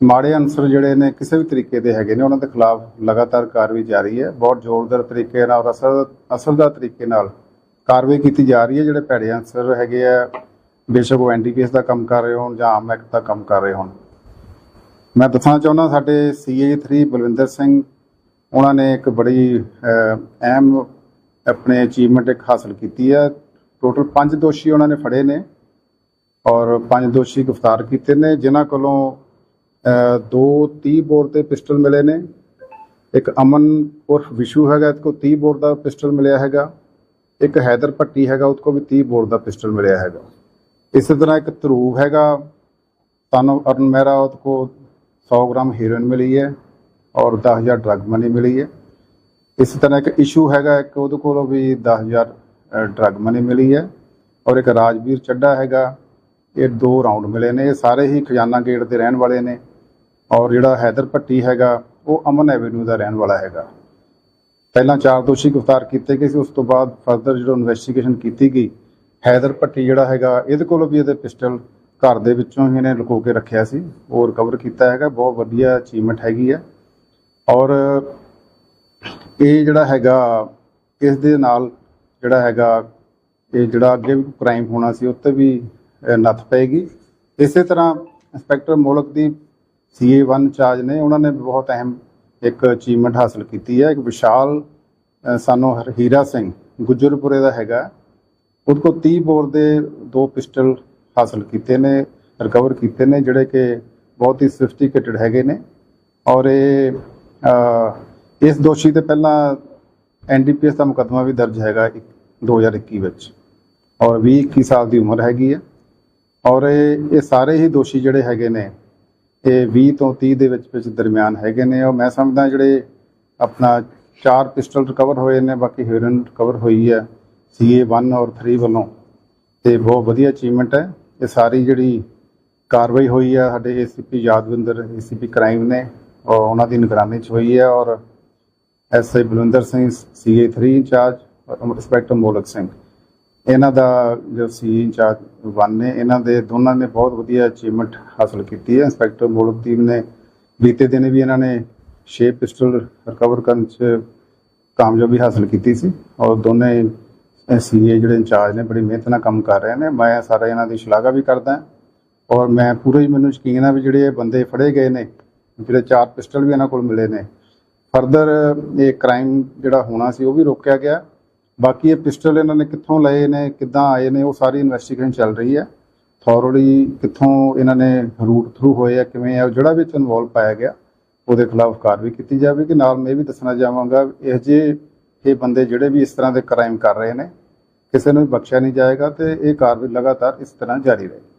ਮਾੜੇ ਅਨਸਰ ਜਿਹੜੇ ਨੇ ਕਿਸੇ ਵੀ ਤਰੀਕੇ ਦੇ ਹੈਗੇ ਨੇ, ਉਹਨਾਂ ਦੇ ਖਿਲਾਫ ਲਗਾਤਾਰ ਕਾਰਵਾਈ ਜਾਰੀ ਹੈ। ਬਹੁਤ ਜ਼ੋਰਦਾਰ ਤਰੀਕੇ ਨਾਲ ਔਰ ਅਸਲ ਅਸਲ ਤਰੀਕੇ ਨਾਲ ਕਾਰਵਾਈ ਕੀਤੀ ਜਾ ਰਹੀ ਹੈ। ਜਿਹੜੇ ਭੈੜੇ ਅਨਸਰ ਹੈਗੇ ਆ, ਬੇਸ਼ੱਕ ਉਹ ਐਨਡੀਪੀਐਸ ਦਾ ਕੰਮ ਕਰ ਰਹੇ ਹੋਣ ਜਾਂ ਆਮ ਐਕਟ ਦਾ ਕੰਮ ਕਰ ਰਹੇ ਹੋਣ। ਮੈਂ ਦੱਸਣਾ ਚਾਹੁੰਦਾ ਸਾਡੇ ਸੀਏ3 ਬਲਵਿੰਦਰ ਸਿੰਘ, ਉਹਨਾਂ ਨੇ ਇੱਕ ਬੜੀ ਅਹਿਮ ਆਪਣੇ ਅਚੀਵਮੈਂਟ ਇੱਕ ਹਾਸਲ ਕੀਤੀ ਹੈ। ਟੋਟਲ 5 ਦੋਸ਼ੀ ਉਹਨਾਂ ਨੇ ਫੜੇ ਨੇ ਔਰ ਪੰਜ ਦੋਸ਼ੀ ਗ੍ਰਿਫਤਾਰ ਕੀਤੇ ਨੇ, ਜਿਨ੍ਹਾਂ ਕੋਲੋਂ ਦੋ 30 ਬੋਰ ਦੇ ਪਿਸਟਲ ਮਿਲੇ ਨੇ। ਇੱਕ ਅਮਨ ਉਰਫ ਵਿਸ਼ੂ ਹੈਗਾ ਇਹਦੇ ਕੋਲ 30 ਬੋਰ ਦਾ ਪਿਸਟਲ ਮਿਲਿਆ ਹੈਗਾ। ਇੱਕ ਹੈਦਰ ਭੱਟੀ ਹੈਗਾ, ਉਹਦੇ ਕੋਲ ਵੀ 30 ਬੋਰ ਦਾ ਪਿਸਟਲ ਮਿਲਿਆ ਹੈਗਾ। ਇਸੇ ਤਰ੍ਹਾਂ ਇੱਕ ਧਰੂਵ ਹੈਗਾ ਸਾਨੂੰ ਅਰਨ ਮਹਿਰਾ, ਉਹਦੇ ਕੋਲ 100 ਗ੍ਰਾਮ ਹੀਰੋਇਨ ਮਿਲੀ ਹੈ ਔਰ 10000 ਡਰੱਗ ਮਨੀ ਮਿਲੀ ਹੈ। ਇਸੇ ਤਰ੍ਹਾਂ ਇੱਕ ਇਸ਼ੂ ਹੈਗਾ, ਇੱਕ ਉਹਦੇ ਕੋਲੋਂ ਵੀ 10000 ਡਰੱਗ ਮਨੀ ਮਿਲੀ ਹੈ ਔਰ ਇੱਕ ਰਾਜਵੀਰ ਚੱਡਾ ਹੈਗਾ, ਇਹ ਦੋ ਰਾਉਂਡ ਮਿਲੇ ਨੇ, ਇਹ ਸਾਰੇ ਹੀ ਖਜ਼ਾਨਾ ਗੇਟ ਦੇ ਰਹਿਣ ਵਾਲੇ ਨੇ। ਔਰ ਜਿਹੜਾ ਹੈਦਰ ਭੱਟੀ ਹੈਗਾ, ਉਹ ਅਮਨ ਐਵੇਨਿਊ ਦਾ ਰਹਿਣ ਵਾਲਾ ਹੈਗਾ। ਪਹਿਲਾਂ ਚਾਰ ਦੋਸ਼ੀ ਗ੍ਰਿਫਤਾਰ ਕੀਤੇ ਗਏ ਸੀ, ਉਸ ਤੋਂ ਬਾਅਦ ਫਰਦਰ ਜਿਹੜਾ ਇਨਵੈਸਟੀਗੇਸ਼ਨ ਕੀਤੀ ਗਈ, ਹੈਦਰ ਭੱਟੀ ਜਿਹੜਾ ਹੈਗਾ, ਇਹਦੇ ਕੋਲੋਂ ਵੀ ਇਹਦੇ ਪਿਸਟਲ ਘਰ ਦੇ ਵਿੱਚੋਂ ਹੀ ਇਹਨੇ ਲੁਕੋ ਕੇ ਰੱਖਿਆ ਸੀ, ਉਹ ਰਿਕਵਰ ਕੀਤਾ ਹੈਗਾ, ਬਹੁਤ ਵਧੀਆ ਅਚੀਵਮੈਂਟ ਹੈਗੀ ਹੈ। ਔਰ ਇਹ ਜਿਹੜਾ ਹੈਗਾ, ਇਸ ਦੇ ਨਾਲ ਜਿਹੜਾ ਹੈਗਾ, ਇਹ ਜਿਹੜਾ ਅੱਗੇ ਵੀ ਕ੍ਰਾਈਮ ਹੋਣਾ ਸੀ, ਉੱਤੇ ਵੀ ਨੱਥ ਪਏਗੀ। ਇਸੇ ਤਰ੍ਹਾਂ ਇੰਸਪੈਕਟਰ ਮੋਲਕ ਦੀ ਸੀਏ 1 ਇੰਚਾਰਜ ਨੇ, ਉਹਨਾਂ ਨੇ ਵੀ ਬਹੁਤ ਅਹਿਮ ਇੱਕ ਅਚੀਵਮੈਂਟ ਹਾਸਲ ਕੀਤੀ ਹੈ। ਇੱਕ ਵਿਸ਼ਾਲ ਸਾਨੂੰ ਹਰ- ਹੀਰਾ ਸਿੰਘ ਗੁਜਰਪੁਰੇ ਦਾ ਹੈਗਾ। ਉਹਦੇ ਕੋਲ 30 ਬੋਰ ਦੇ ਦੋ ਪਿਸਟਲ ਹਾਸਲ ਕੀਤੇ ਨੇ ਰਿਕਵਰ ਕੀਤੇ ਨੇ, ਜਿਹੜੇ ਕਿ ਬਹੁਤ ਹੀ ਸਫਿਸਟੀਕੇਟਡ ਹੈਗੇ ਨੇ। ਔਰ ਇਹ ਇਸ ਦੋਸ਼ੀ ਤੇ ਪਹਿਲਾਂ ਐਨਡੀਪੀਐਸ ਦਾ ਮੁਕੱਦਮਾ ਵੀ ਦਰਜ ਹੈਗਾ ਇੱਕ- 2021 ਵਿੱਚ। ਔਰ 20 21 ਸਾਲ ਦੀ ਉਮਰ ਹੈਗੀ ਹੈ। ਔਰ ਇਹ ਇਹ ਸਾਰੇ ਹੀ ਦੋਸ਼ੀ ਜਿਹੜੇ ਹੈਗੇ ਨੇ ਇਹ 20 ਤੋਂ 30 ਦੇ ਵਿੱਚ ਵਿੱਚ ਦਰਮਿਆਨ ਹੈਗੇ ਨੇ। ਉਹ ਮੈਂ ਸਮਝਦਾ ਜਿਹੜੇ ਆਪਣਾ ਚਾਰ ਪਿਸਟਲ ਰਿਕਵਰ ਹੋਏ ਨੇ, ਬਾਕੀ ਹੀਰੋਇਨ ਰਿਕਵਰ ਹੋਈ ਹੈ ਸੀਏ 1 ਔਰ 3 ਵੱਲੋਂ। ਤੇ ਬਹੁਤ ਵਧੀਆ ਅਚੀਵਮੈਂਟ ਹੈ। ਇਹ ਸਾਰੀ ਜਿਹੜੀ ਕਾਰਵਾਈ ਹੋਈ ਹੈ, ਸਾਡੇ ਏਸੀਪੀ ਯਾਦਵਿੰਦਰ ਏਸੀਪੀ ਕ੍ਰਾਈਮ ਨੇ ਔਰ ਉਹਨਾਂ ਦੀ ਨਿਗਰਾਨੀ 'ਚ ਹੋਈ ਹੈ ਔਰ SI Balwinder Singh CA 3 incharge ਔਰ ਇੰਸਪੈਕਟਰ ਮੋਲਕ ਸਿੰਘ। ਇਹਨਾਂ ਦਾ ਜੋ ਸੀ ਇੰਚਾਰਜ ਵਨ ਨੇ, ਇਹਨਾਂ ਦੇ ਦੋਨਾਂ ਨੇ ਬਹੁਤ ਵਧੀਆ ਅਚੀਵਮੈਂਟ ਹਾਸਲ ਕੀਤੀ ਹੈ। ਇੰਸਪੈਕਟਰ ਮੋਲਕਦੀਪ ਨੇ ਬੀਤੇ ਦਿਨ ਵੀ ਇਹਨਾਂ ਨੇ 6 ਪਿਸਟਲ ਰਿਕਵਰ ਕਰਨ 'ਚ ਕਾਮਯਾਬੀ ਹਾਸਲ ਕੀਤੀ ਸੀ ਔਰ ਦੋਨੇ ਸੀਏ ਜਿਹੜੇ ਇੰਚਾਰਜ ਨੇ ਬੜੀ ਮਿਹਨਤ ਨਾਲ ਕੰਮ ਕਰ ਰਹੇ ਨੇ। ਮੈਂ ਸਾਰਾ ਇਹਨਾਂ ਦੀ ਸ਼ਲਾਘਾ ਵੀ ਕਰਦਾ ਔਰ ਮੈਂ ਪੂਰਾ ਹੀ ਮੈਨੂੰ ਯਕੀਨ ਹੈ ਵੀ ਜਿਹੜੇ ਇਹ ਬੰਦੇ ਫੜੇ ਗਏ ਨੇ, ਜਿਹੜੇ ਚਾਰ ਪਿਸਟਲ ਵੀ ਇਹਨਾਂ ਕੋਲ ਮਿਲੇ ਨੇ। ਫਰਦਰ ਇਹ ਕ੍ਰਾਈਮ ਜਿਹੜਾ ਹੋਣਾ ਸੀ ਉਹ ਵੀ ਰੋਕਿਆ ਗਿਆ। ਬਾਕੀ ਇਹ ਪਿਸਟਲ ਇਹਨਾਂ ਨੇ ਕਿੱਥੋਂ ਲਏ ਨੇ, ਕਿੱਦਾਂ ਆਏ ਨੇ, ਉਹ ਸਾਰੀ ਇਨਵੈਸਟੀਗੇਸ਼ਨ ਚੱਲ ਰਹੀ ਹੈ। ਥੋਰਲੀ ਕਿੱਥੋਂ ਇਹਨਾਂ ਨੇ ਰੂਟ ਥਰੂ ਹੋਏ ਆ, ਕਿਵੇਂ ਆ ਜਿਹੜਾ ਵਿੱਚ ਇਨਵੋਲਵ ਪਾਇਆ ਗਿਆ, ਉਹਦੇ ਖਿਲਾਫ ਕਾਰਵਾਈ ਕੀਤੀ ਜਾਵੇਗੀ। ਨਾਲ ਮੈਂ ਇਹ ਵੀ ਦੱਸਣਾ ਚਾਹਾਂਗਾ, ਇਹ ਜੇ ਇਹ ਬੰਦੇ ਜਿਹੜੇ ਵੀ ਇਸ ਤਰ੍ਹਾਂ ਦੇ ਕ੍ਰਾਈਮ ਕਰ ਰਹੇ ਨੇ, ਕਿਸੇ ਨੂੰ ਵੀ ਬਖਸ਼ਿਆ ਨਹੀਂ ਜਾਏਗਾ ਤੇ ਇਹ ਕਾਰਵਾਈ ਲਗਾਤਾਰ ਇਸ ਤਰ੍ਹਾਂ ਜਾਰੀ ਰਹੇਗੀ।